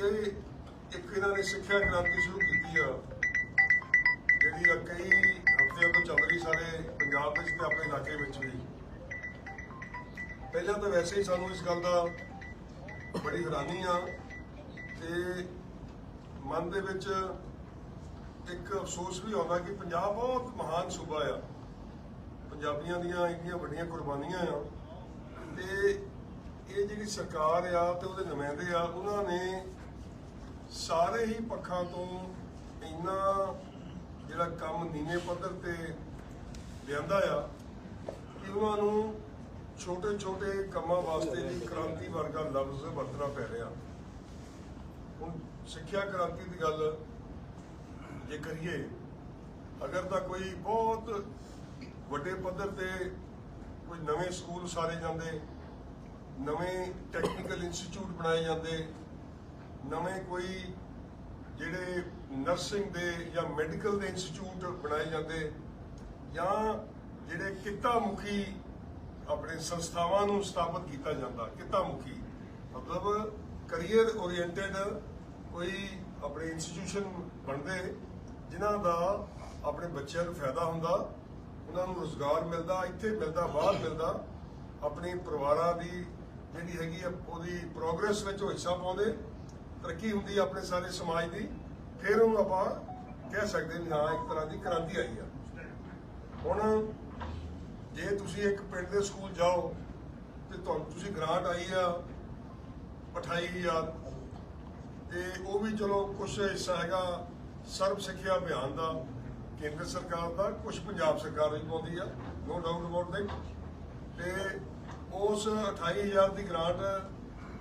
ਇਹ ਇੱਕ ਇਹਨਾਂ ਨੇ ਸਿੱਖਿਆ ਕ੍ਰਾਂਤੀ ਸ਼ੁਰੂ ਕੀਤੀ ਆ। ਜਿਹੜੀ ਆ ਕਈ ਹਫ਼ਤਿਆਂ ਤੋਂ ਚੱਲ ਰਹੀ ਸਾਰੇ ਪੰਜਾਬ ਵਿੱਚ ਤੇ ਆਪਣੇ ਇਲਾਕੇ ਵਿੱਚ ਵੀ। ਪਹਿਲਾਂ ਤਾਂ ਵੈਸੇ ਹੀ ਸਾਨੂੰ ਇਸ ਗੱਲ ਦਾ ਬੜੀ ਹੈਰਾਨੀ ਆ ਤੇ ਮਨ ਦੇ ਵਿੱਚ ਇੱਕ ਅਫਸੋਸ ਵੀ ਆਉਂਦਾ ਕਿ ਪੰਜਾਬ ਬਹੁਤ ਮਹਾਨ ਸੂਬਾ ਆ। ਪੰਜਾਬੀਆਂ ਦੀਆਂ ਇੰਨੀਆਂ ਵੱਡੀਆਂ ਕੁਰਬਾਨੀਆਂ ਆ। ਤੇ ਇਹ ਜਿਹੜੀ ਸਰਕਾਰ ਆ ਤੇ ਉਹਦੇ ਨੁਮਾਇੰਦੇ ਆ, ਉਹਨਾਂ ਨੇ ਸਾਰੇ ਹੀ ਪੱਖਾਂ ਤੋਂ ਇੰਨਾ ਜਿਹੜਾ ਕੰਮ ਨੀਵੇਂ ਪੱਧਰ ਤੇ ਲਿਆਂਦਾ ਆ ਕਿ ਉਹਨਾਂ ਨੂੰ ਛੋਟੇ ਛੋਟੇ ਕੰਮਾਂ ਵਾਸਤੇ ਵੀ ਕ੍ਰਾਂਤੀ ਵਰਗਾ ਲਫ਼ਜ਼ ਵਰਤਣਾ ਪੈ ਰਿਹਾ। ਹੁਣ ਸਿੱਖਿਆ ਕ੍ਰਾਂਤੀ ਦੀ ਗੱਲ ਜੇ ਕਰੀਏ, ਅਗਰ ਤਾਂ ਕੋਈ ਬਹੁਤ ਵੱਡੇ ਪੱਧਰ ਤੇ ਕੋਈ ਨਵੇਂ ਸਕੂਲ ਸਾਰੇ ਜਾਂਦੇ ਨਵੇਂ ਟੈਕਨੀਕਲ ਇੰਸਟੀਚਿਊਟ ਬਣਾਏ ਜਾਂਦੇ, ਨਵੇਂ ਕੋਈ ਜਿਹੜੇ ਨਰਸਿੰਗ ਦੇ ਜਾਂ ਮੈਡੀਕਲ ਦੇ ਇੰਸਟੀਚਿਊਟ ਬਣਾਏ ਜਾਂਦੇ, ਜਾਂ ਜਿਹੜੇ ਕਿੱਤਾ ਮੁਖੀ ਆਪਣੇ ਸੰਸਥਾਵਾਂ ਨੂੰ ਸਥਾਪਿਤ ਕੀਤਾ ਜਾਂਦਾ ਕਿੱਤਾ ਮੁਖੀ ਮਤਲਬ ਕੈਰੀਅਰ ਓਰੀਐਂਟਡ ਕੋਈ ਆਪਣੇ ਇੰਸਟੀਟਿਊਸ਼ਨ ਬਣਦੇ, ਜਿਨ੍ਹਾਂ ਦਾ ਆਪਣੇ ਬੱਚਿਆਂ ਨੂੰ ਫਾਇਦਾ ਹੁੰਦਾ, ਉਹਨਾਂ ਨੂੰ ਰੋਜ਼ਗਾਰ ਮਿਲਦਾ, ਇੱਥੇ ਮਿਲਦਾ, ਬਾਹਰ ਮਿਲਦਾ, ਆਪਣੇ ਪਰਿਵਾਰਾਂ ਦੀ ਜਿਹੜੀ ਹੈਗੀ ਆ ਉਹਦੀ ਪ੍ਰੋਗਰੈਸ ਵਿੱਚ ਉਹ ਹਿੱਸਾ ਪਾਉਂਦੇ, ਤਰੱਕੀ ਹੁੰਦੀ ਆ ਆਪਣੇ ਸਾਰੇ ਸਮਾਜ ਦੀ, ਫਿਰ ਉਹਨੂੰ ਆਪਾਂ ਕਹਿ ਸਕਦੇ ਹਾਂ ਵੀ ਹਾਂ, ਇੱਕ ਤਰ੍ਹਾਂ ਦੀ ਕ੍ਰਾਂਤੀ ਆਈ ਆ। ਹੁਣ ਜੇ ਤੁਸੀਂ ਇੱਕ ਪਿੰਡ ਦੇ ਸਕੂਲ ਜਾਓ, ਤੇ ਤੁਹਾਨੂੰ, ਤੁਸੀਂ ਗ੍ਰਾਂਟ ਆਈ ਆ 28000 ਤੇ ਉਹ ਵੀ ਚਲੋ ਕੁਝ ਹਿੱਸਾ ਹੈਗਾ ਸਰਵ ਸਿੱਖਿਆ ਅਭਿਆਨ ਦਾ, ਕੇਂਦਰ ਸਰਕਾਰ ਦਾ ਕੁਝ ਪੰਜਾਬ ਸਰਕਾਰ ਵੀ ਪਾਉਂਦੀ ਆ ਨੋ ਡਾਊਟ ਅਬਾਊਟ ਦੈਟ ਤੇ ਉਸ 28000 ਦੀ ਗ੍ਰਾਂਟ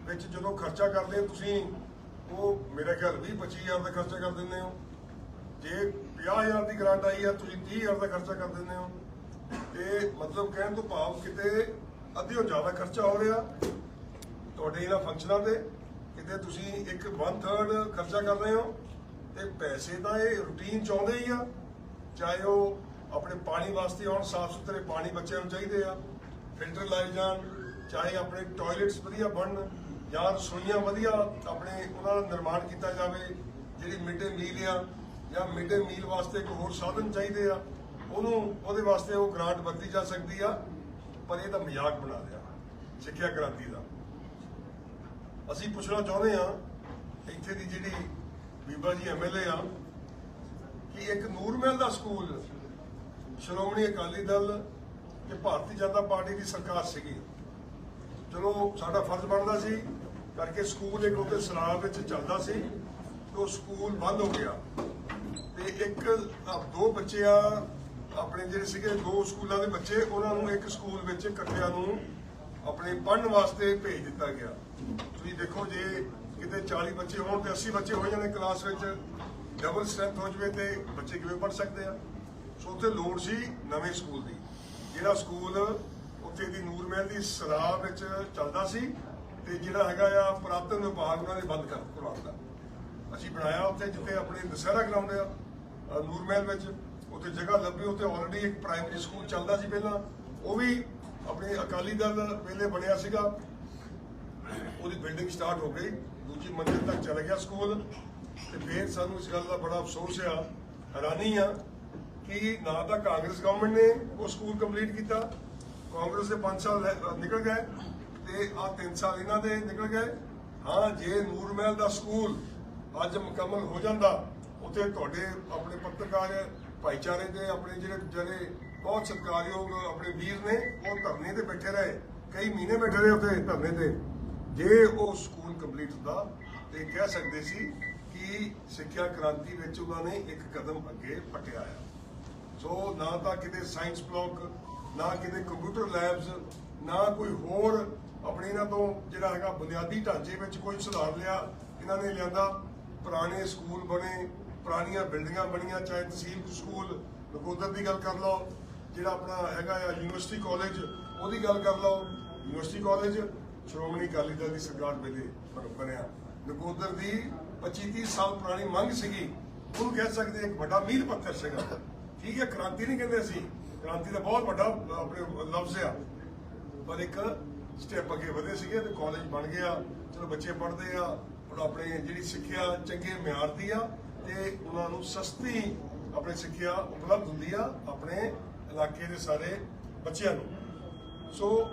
ਵਿੱਚ ਜਦੋਂ ਖਰਚਾ ਕਰਦੇ ਹੋ ਤੁਸੀਂ, ਉਹ ਮੇਰੇ ਖਿਆਲ 20 25000 ਦਾ ਖਰਚਾ ਕਰ ਦਿੰਦੇ ਹੋ। ਜੇ 50000 ਦੀ ਗ੍ਰਾਂਟ ਆਈ ਆ ਤੁਸੀਂ 30000 ਦਾ ਖਰਚਾ ਕਰ ਦਿੰਦੇ ਹੋ। ਤੇ ਮਤਲਬ ਕਹਿਣ ਤੋਂ ਭਾਵ ਕਿਤੇ ਅੱਧਿਓਂ ਜ਼ਿਆਦਾ ਖਰਚਾ ਹੋ ਰਿਹਾ ਤੁਹਾਡੇ ਇਹਨਾਂ ਫੰਕਸ਼ਨਾਂ ਤੇ, ਕਿਤੇ ਤੁਸੀਂ ਇੱਕ 1/3 ਖਰਚਾ ਕਰ ਰਹੇ ਹੋ। ਤੇ ਪੈਸੇ ਤਾਂ ਇਹ ਰੂਟੀਨ ਚਾਹੁੰਦੇ ਹੀ ਆ, ਚਾਹੇ ਉਹ ਆਪਣੇ ਪਾਣੀ ਵਾਸਤੇ ਆਉਣ ਸਾਫ਼ ਸੁਥਰੇ ਪਾਣੀ ਬੱਚਿਆਂ ਨੂੰ ਚਾਹੀਦੇ ਆ। ਫਿਲਟਰ ਲਾਏ ਜਾਣ, ਚਾਹੇ ਆਪਣੇ ਟਾਇਲਟਸ ਵਧੀਆ ਬਣਨ ਜਾਂ ਰਸੋਈਆਂ ਵਧੀਆ ਆਪਣੇ ਉਹਨਾਂ ਦਾ ਨਿਰਮਾਣ ਕੀਤਾ ਜਾਵੇ, ਜਿਹੜੀ ਮਿਡ ਡੇ ਮੀਲ ਆ ਜਾਂ ਮਿਡ ਡੇ ਮੀਲ ਵਾਸਤੇ ਕੋਈ ਹੋਰ ਸਾਧਨ ਚਾਹੀਦੇ ਆ, ਉਹਨੂੰ, ਉਹਦੇ ਵਾਸਤੇ ਉਹ ਗ੍ਰਾਂਟ ਵਰਤੀ ਜਾ ਸਕਦੀ ਆ, ਪਰ ਇਹ ਤਾਂ ਮਜ਼ਾਕ ਬਣਾ ਲਿਆ ਸਿੱਖਿਆ ਕ੍ਰਾਂਤੀ ਦਾ। ਅਸੀਂ ਪੁੱਛਣਾ ਚਾਹੁੰਦੇ ਆ ਇੱਥੇ ਦੀ ਜਿਹੜੀ ਬੀਬਾ ਜੀ ਐਮਐਲਏ ਆ, ਕਿ ਇੱਕ ਨੂਰਮਹਿਲ ਦਾ ਸਕੂਲ, ਸ਼੍ਰੋਮਣੀ ਅਕਾਲੀ ਦਲ ਤੇ ਭਾਰਤੀ ਜਨਤਾ ਪਾਰਟੀ ਦੀ ਸਰਕਾਰ ਸੀਗੀ। ਚਲੋ ਸਾਡਾ ਫਰਜ਼ ਬਣਦਾ ਸੀ, ਕਰਕੇ ਸਕੂਲ ਇੱਕ ਉੱਤੇ ਸਰਾਬ ਵਿੱਚ ਚੱਲਦਾ ਸੀ, ਤੇ ਉਹ ਸਕੂਲ ਬੰਦ ਹੋ ਗਿਆ। ਤੇ ਇੱਕ ਦੋ ਬੱਚੇ ਆ ਆਪਣੇ ਜਿਹੜੇ ਸੀਗੇ ਦੋ ਸਕੂਲਾਂ ਦੇ ਬੱਚੇ, ਉਹਨਾਂ ਨੂੰ ਇੱਕ ਸਕੂਲ ਵਿੱਚ ਇਕੱਠਿਆਂ ਨੂੰ ਆਪਣੇ ਪੜ੍ਹਨ ਵਾਸਤੇ ਭੇਜ ਦਿੱਤਾ ਗਿਆ। ਤੁਸੀਂ ਦੇਖੋ ਜੇ ਕਿਤੇ 40 ਬੱਚੇ ਹੋਣ ਤੇ 80 ਬੱਚੇ ਹੋ ਜਾਣੇ ਕਲਾਸ ਵਿੱਚ ਡਬਲ ਸਟਰੈਂਥ ਹੋ ਜਵੇ ਤੇ ਬੱਚੇ ਕਿਵੇਂ ਪੜ੍ਹ ਸਕਦੇ ਆ? ਸੋ ਉੱਥੇ ਲੋੜ ਸੀ ਨਵੇਂ ਸਕੂਲ ਦੀ। ਜਿਹੜਾ ਸਕੂਲ ਉੱਥੇ ਦੀ ਨੂਰਮਹਿਲ ਦੀ ਸਰਾ ਵਿੱਚ ਚੱਲਦਾ ਸੀ ਤੇ ਜਿਹੜਾ ਹੈਗਾ ਆ ਪੁਰਾਤਨ ਵਿਭਾਗ ਉਹਨਾਂ ਨੇ ਬੰਦ ਕਰ ਕਰਵਾਤਾ ਅਸੀਂ ਬਣਾਇਆ ਉੱਥੇ ਜਿੱਥੇ ਆਪਣੇ ਦਸਹਿਰਾ ਗਰਾਊਂਡ ਆ ਅ, ਨੂਰਮਹਿਲ ਵਿੱਚ। ਉੱਥੇ ਜਗ੍ਹਾ ਲੱਭੀ ਉੱਥੇ ਆਲਰੇਡੀ ਇੱਕ ਪ੍ਰਾਇਮਰੀ ਸਕੂਲ ਚੱਲਦਾ ਸੀ ਪਹਿਲਾਂ। ਉਹ ਵੀ ਆਪਣੇ ਅਕਾਲੀ ਦਲ ਵੇਲੇ ਬਣਿਆ ਸੀਗਾ। ਉਹਦੀ ਬਿਲਡਿੰਗ ਸਟਾਰਟ ਹੋ ਗਈ। ਦੂਜੀ ਮੰਜ਼ਿਲ ਤੱਕ ਚਲਾ ਗਿਆ ਸਕੂਲ। ਤੇ ਫਿਰ ਸਾਨੂੰ ਇਸ ਗੱਲ ਦਾ ਬੜਾ ਅਫਸੋਸ ਆ ਹੈਰਾਨੀ ਆ ਕਿ ਨਾ ਤਾਂ ਕਾਂਗਰਸ ਗਵਰਨਮੈਂਟ ਨੇ ਉਹ ਸਕੂਲ ਕੰਪਲੀਟ ਕੀਤਾ। ਕਾਂਗਰਸ ਦੇ 5 ਸਾਲ ਨਿਕਲ ਗਏ ਤੇ ਆ 3 ਸਾਲ ਇਹਨਾਂ ਦੇ ਨਿਕਲ ਗਏ। ਹਾਂ, ਜੇ ਨੂਰ ਮਹਿਲ ਦਾ ਸਕੂਲ ਅੱਜ ਮੁਕੰਮਲ ਹੋ ਜਾਂਦਾ, ਉੱਥੇ ਤੁਹਾਡੇ ਆਪਣੇ ਪੱਤਰਕਾਰ, ਭਾਈਚਾਰੇ ਦੇ ਆਪਣੇ ਜਿਹੜੇ ਜਿਹੜੇ ਬਹੁਤ ਸਤਿਕਾਰਯੋਗ ਆਪਣੇ ਵੀਰ ਨੇ, ਉਹ ਧਰਨੇ ਤੇ ਬੈਠੇ ਰਹੇ। ਕਈ ਮਹੀਨੇ ਬੈਠੇ ਰਹੇ ਉੱਥੇ ਧਰਨੇ ਤੇ। ਜੇ ਉਹ ਸਕੂਲ ਕੰਪਲੀਟ ਹੁੰਦਾ ਤੇ ਕਹਿ ਸਕਦੇ ਸੀ ਕਿ ਸਿੱਖਿਆ ਕ੍ਰਾਂਤੀ ਵਿੱਚ ਉਹਨਾਂ ਨੇ ਇੱਕ ਕਦਮ ਅੱਗੇ ਫਟਿਆ ਆ। ਸੋ ਨਾ ਤਾਂ ਕਿਤੇ ਸਾਇੰਸ ਬਲਾਕ ਨਾ ਕਿਤੇ ਕੰਪਿਊਟਰ ਲੈਬਸ ਨਾ ਕੋਈ ਹੋਰ ਆਪਣੇ ਇਹਨਾਂ ਤੋਂ ਜਿਹੜਾ ਹੈਗਾ ਬੁਨਿਆਦੀ ਢਾਂਚੇ ਵਿੱਚ ਕੋਈ ਸੁਧਾਰ ਲਿਆ, ਇਹਨਾਂ ਨੇ ਲਿਆਂਦਾ, ਪੁਰਾਣੇ ਸਕੂਲ ਬਣੇ, ਪੁਰਾਣੀਆਂ ਬਿਲਡਿੰਗਾਂ ਬਣੀਆਂ, ਚਾਹੇ ਤਹਿਸੀਲ ਸਕੂਲ ਨਕੋਦਰ ਦੀ ਗੱਲ ਕਰ ਲਓ, ਜਿਹੜਾ ਆਪਣਾ ਹੈਗਾ ਆ ਯੂਨੀਵਰਸਿਟੀ ਕਾਲਜ ਉਹਦੀ ਗੱਲ ਕਰ ਲਓ ਯੂਨੀਵਰਸਿਟੀ ਕਾਲਜ ਸ਼੍ਰੋਮਣੀ ਅਕਾਲੀ ਦਲ ਦੀ ਸਰਕਾਰ ਵੇਲੇ ਬਣਿਆ। ਨਕੋਦਰ ਦੀ 25 30 ਸਾਲ ਪੁਰਾਣੀ ਮੰਗ ਸੀਗੀ, ਉਹਨੂੰ ਕਹਿ ਸਕਦੇ ਇੱਕ ਵੱਡਾ ਮੀਲ ਪੱਥਰ ਸੀਗਾ। ਠੀਕ ਹੈ, ਕ੍ਰਾਂਤੀ ਨਹੀਂ ਕਹਿੰਦੇ ਅਸੀਂ। ਕ੍ਰਾਂਤੀ ਦਾ ਬਹੁਤ ਵੱਡਾ ਆਪਣੇ ਲਫ਼ਜ਼ ਆ। ਪਰ ਇੱਕ ਸਟੈਪ ਅੱਗੇ ਵਧੇ ਸੀਗੇ ਤੇ ਕਾਲਜ ਬਣ ਗਿਆ। ਚਲੋ ਬੱਚੇ ਪੜ੍ਹਦੇ ਆ ਉਹ ਆਪਣੇ ਜਿਹੜੀ ਸਿੱਖਿਆ ਚੰਗੇ ਮਿਆਰ ਦੀ ਆ ਤੇ ਉਹਨਾਂ ਨੂੰ ਸਸਤੀ ਆਪਣੀ ਸਿੱਖਿਆ ਉਪਲਬਧ ਹੁੰਦੀ ਆ ਆਪਣੇ ਇਲਾਕੇ ਦੇ ਸਾਰੇ ਬੱਚਿਆਂ ਨੂੰ। ਸੋ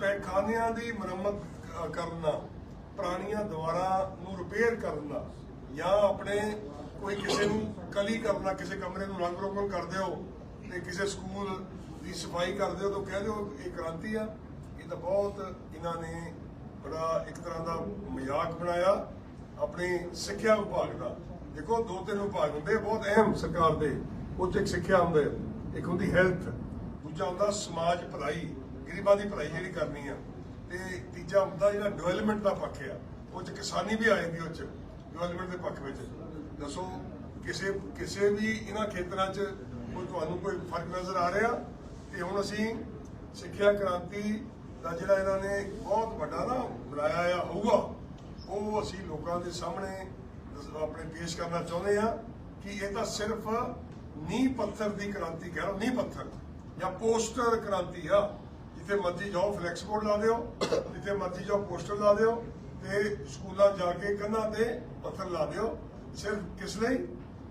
ਪੈਖਾਨਿਆਂ ਦੀ ਮੁਰੰਮਤ ਕ- ਕਰਨਾ, ਪੁਰਾਣੀਆਂ ਦੀਵਾਰਾਂ ਨੂੰ ਰਿਪੇਅਰ ਕਰਨਾ ਜਾਂ ਆਪਣੇ ਕੋਈ ਕਿਸੇ ਨੂੰ ਕਲੀ ਕਰਨਾ ਕਿਸੇ ਕਮਰੇ ਨੂੰ ਰੰਗ ਰੋਗਨ ਕਰ ਦਿਓ ਤੇ ਕਿਸੇ ਸਕੂਲ ਦੀ ਸਫ਼ਾਈ ਕਰ ਦਿਓ ਤਾਂ ਕਹਿ ਦਿਓ ਇਹ ਕ੍ਰਾਂਤੀ ਆ। ਇਹ ਤਾਂ ਬਹੁਤ ਇਹਨਾਂ ਨੇ ਬੜਾ ਇੱਕ ਤਰ੍ਹਾਂ ਦਾ ਮਜ਼ਾਕ ਬਣਾਇਆ ਆਪਣੇ ਸਿੱਖਿਆ ਵਿਭਾਗ ਦਾ। ਦੇਖੋ ਦੋ ਤਿੰਨ ਵਿਭਾਗ ਹੁੰਦੇ, ਬਹੁਤ ਅਹਿਮ ਸਰਕਾਰ ਦੇ, ਉਹ 'ਚ ਇੱਕ ਸਿੱਖਿਆ ਹੁੰਦੇ, ਇੱਕ ਹੁੰਦੀ ਹੈਲਥ ਦੂਜਾ ਹੁੰਦਾ ਸਮਾਜ ਭਲਾਈ, ਗਰੀਬਾਂ ਦੀ ਭਲਾਈ ਜਿਹੜੀ ਕਰਨੀ ਆ। ਤੇ ਤੀਜਾ ਹੁੰਦਾ ਜਿਹੜਾ ਡਿਵੈਲਪਮੈਂਟ ਦਾ ਪੱਖ ਆ, ਉਹ 'ਚ ਕਿਸਾਨੀ ਵੀ ਆ ਜਾਂਦੀ ਉਹ 'ਚ ਡਿਵੈਲਪਮੈਂਟ ਦੇ ਪੱਖ ਵਿੱਚ। ਦੱਸੋ, ਕਿਸੇ ਕਿਸੇ ਵੀ ਇਹਨਾਂ ਖੇਤਰਾਂ 'ਚ ਕੋਈ ਤੁਹਾਨੂੰ ਕੋਈ ਫ਼ਰਕ ਨਜ਼ਰ ਆ ਰਿਹਾ? ਤੇ ਹੁਣ ਅਸੀਂ ਸਿੱਖਿਆ ਕ੍ਰਾਂਤੀ ਦਾ ਜਿਹੜਾ ਇਹਨਾਂ ਨੇ ਬਹੁਤ ਵੱਡਾ ਨਾ ਬਣਾਇਆ ਆ, ਹੋਊਗਾ, ਉਹ ਅਸੀਂ ਲੋਕਾਂ ਦੇ ਸਾਹਮਣੇ ਆਪਣੇ ਪੇਸ਼ ਕਰਨਾ ਚਾਹੁੰਦੇ ਆ ਕਿ ਇਹ ਤਾਂ ਸਿਰਫ ਨੀਂਹ ਪੱਥਰ ਦੀ ਕ੍ਰਾਂਤੀ ਕਹਿ ਲਓ, ਨੀਂਹ ਪੱਥਰ ਜਾਂ ਪੋਸਟਰ ਕ੍ਰਾਂਤੀ ਆ, ਜਿੱਥੇ ਮਰਜ਼ੀ ਜਾਓ ਫਲੈਕਸ ਬੋਰਡ ਲਾ ਦਿਓ, ਜਿੱਥੇ ਮਰਜ਼ੀ ਜਾਓ, ਪੋਸਟਰ ਲਾ ਦਿਓ ਤੇ ਸਕੂਲਾਂ ਜਾ ਕੇ ਕੰਨਾਂ ਤੇ ਪੱਥਰ ਲਾ ਦਿਓ। ਸਿਰਫ ਕਿਸ ਲਈ?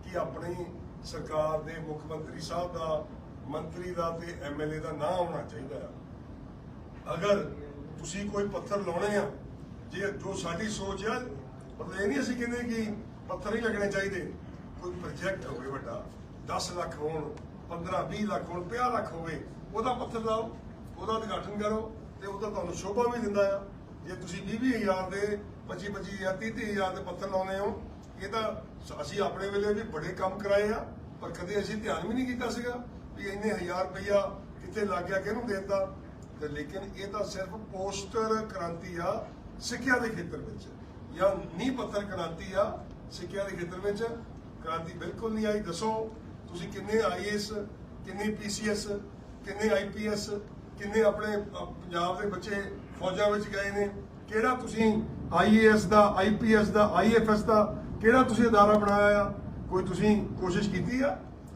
ਕਿ ਆਪਣੀ ਸਰਕਾਰ ਦੇ ਮੁੱਖ ਮੰਤਰੀ ਸਾਹਿਬ ਦਾ, ਮੰਤਰੀ ਦਾ ਤੇ ਐਮਐਲਏ ਦਾ ਨਾਂ ਹੋਣਾ ਚਾਹੀਦਾ ਆ। ਅਗਰ ਤੁਸੀਂ ਕੋਈ ਪੱਥਰ ਲਾਉਣੇ ਆ, ਜੇ ਜੋ ਸਾਡੀ ਸੋਚ ਆ, ਮਤਲਬ ਇਹ ਨਹੀਂ ਅਸੀਂ ਕਹਿੰਦੇ ਕਿ ਪੱਥਰ ਹੀ ਲੱਗਣੇ ਚਾਹੀਦੇ। ਕੋਈ ਪ੍ਰੋਜੈਕਟ ਹੋਵੇ ਵੱਡਾ 10 ਲੱਖ ਹੋਣ 15 20 ਲੱਖ ਹੋਣ 50 ਲੱਖ ਹੋਵੇ, ਉਹਦਾ ਪੱਥਰ ਲਾਓ, ਉਹਦਾ ਉਦਘਾਟਨ ਕਰੋ ਤੇ ਉਹਦਾ ਤੁਹਾਨੂੰ ਸ਼ੋਭਾ ਵੀ ਦਿੰਦਾ ਆ। ਜੇ ਤੁਸੀਂ 20 ਹਜ਼ਾਰ ਦੇ 25 25000 30 ਹਜ਼ਾਰ ਦੇ ਪੱਥਰ ਲਾਉਣੇ ਹੋ ਇਹ ਤਾਂ ਅਸੀਂ ਆਪਣੇ ਵੇਲੇ ਵੀ ਬੜੇ ਕੰਮ ਕਰਾਏ ਆ, ਪਰ ਕਦੇ ਅਸੀਂ ਧਿਆਨ ਵੀ ਨਹੀਂ ਕੀਤਾ ਸੀਗਾ ਵੀ ਇੰਨੇ ਹਜ਼ਾਰ ਰੁਪਈਆ ਕਿੱਥੇ ਲੱਗ ਗਿਆ, ਕਿਹਨੂੰ ਦੇਤਾ ਤੇ ਲੇਕਿਨ ਇਹ ਤਾਂ ਸਿਰਫ ਪੋਸਟਰ ਕ੍ਰਾਂਤੀ ਆ ਸਿੱਖਿਆ ਦੇ ਖੇਤਰ ਵਿੱਚ ਜਾਂ ਨੀਂਹ ਪੱਥਰ ਕ੍ਰਾਂਤੀ ਆ ਸਿੱਖਿਆ ਦੇ ਖੇਤਰ ਵਿੱਚ। ਕ੍ਰਾਂਤੀ ਬਿਲਕੁਲ ਨਹੀਂ ਆਈ। ਦੱਸੋ, ਤੁਸੀਂ ਕਿੰਨੇ ਆਈਏਐਸ ਕਿੰਨੇ ਪੀਸੀਐਸ ਕਿੰਨੇ ਆਈਪੀਐਸ ਕਿੰਨੇ ਆਪਣੇ ਪੰਜਾਬ ਦੇ ਬੱਚੇ ਫੌਜਾਂ ਵਿੱਚ ਗਏ ਨੇ? ਕਿਹੜਾ ਤੁਸੀਂ ਆਈਏਐਸ ਦਾ ਆਈਪੀਐਸ ਦਾ ਆਈਐਫਐਸ ਦਾ ਕਿਹੜਾ ਤੁਸੀਂ ਅਦਾਰਾ ਬਣਾਇਆ ਆ? ਕੋਈ ਤੁਸੀਂ ਕੋਸ਼ਿਸ਼ ਕੀਤੀ ਆ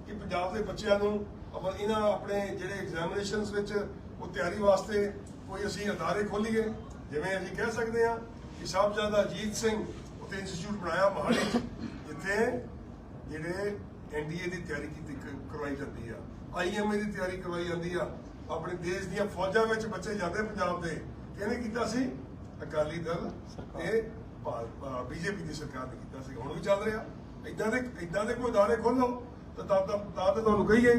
ਕਿ ਪੰਜਾਬ ਦੇ ਬੱਚਿਆਂ ਨੂੰ ਆਪਾਂ ਇਹਨਾਂ ਆਪਣੇ ਜਿਹੜੇ ਐਗਜ਼ਾਮੀਨੇਸ਼ਨਸ ਵਿੱਚ ਉਹ ਤਿਆਰੀ ਵਾਸਤੇ ਕੋਈ ਅਸੀਂ ਅਦਾਰੇ ਖੋਲੀਏ? ਜਿਵੇਂ ਅਸੀਂ ਕਹਿ ਸਕਦੇ ਆ ਕਿ ਸਾਹਿਬਜ਼ਾਦਾ ਅਜੀਤ ਸਿੰਘ ਉੱਥੇ ਇੰਸਟੀਚਿਊਟ ਬਣਾਇਆ ਮਹਾਲੀ 'ਚ, ਜਿੱਥੇ ਜਿਹੜੇ ਐਨਡੀਏ ਦੀ ਤਿਆਰੀ ਕੀਤੀ ਕਰਵਾਈ ਜਾਂਦੀ ਆ। ਆਈਐਮਏ ਦੀ ਤਿਆਰੀ ਕਰਵਾਈ ਜਾਂਦੀ ਆ। ਆਪਣੇ ਦੇਸ਼ ਦੀਆਂ ਫੌਜਾਂ ਵਿੱਚ ਬੱਚੇ ਜਾਂਦੇ ਪੰਜਾਬ ਦੇ। ਕਿਹਨੇ ਕੀਤਾ ਸੀ? ਅਕਾਲੀ ਦਲ ਤੇ ਬੀਜੇਪੀ ਦੀ ਸਰਕਾਰ ਨੇ ਕੀਤਾ ਸੀ ਹੁਣ ਵੀ ਚੱਲ ਰਿਹਾ। ਇਦਾਂ ਦੇ ਇਦਾਂ ਦੇ ਕੋਈ ਅਦਾਰੇ ਖੋਲੋ ਤਾਂ ਤਾਂ ਤਾਂ ਤਾਂ ਤੁਹਾਨੂੰ ਕਹੀਏ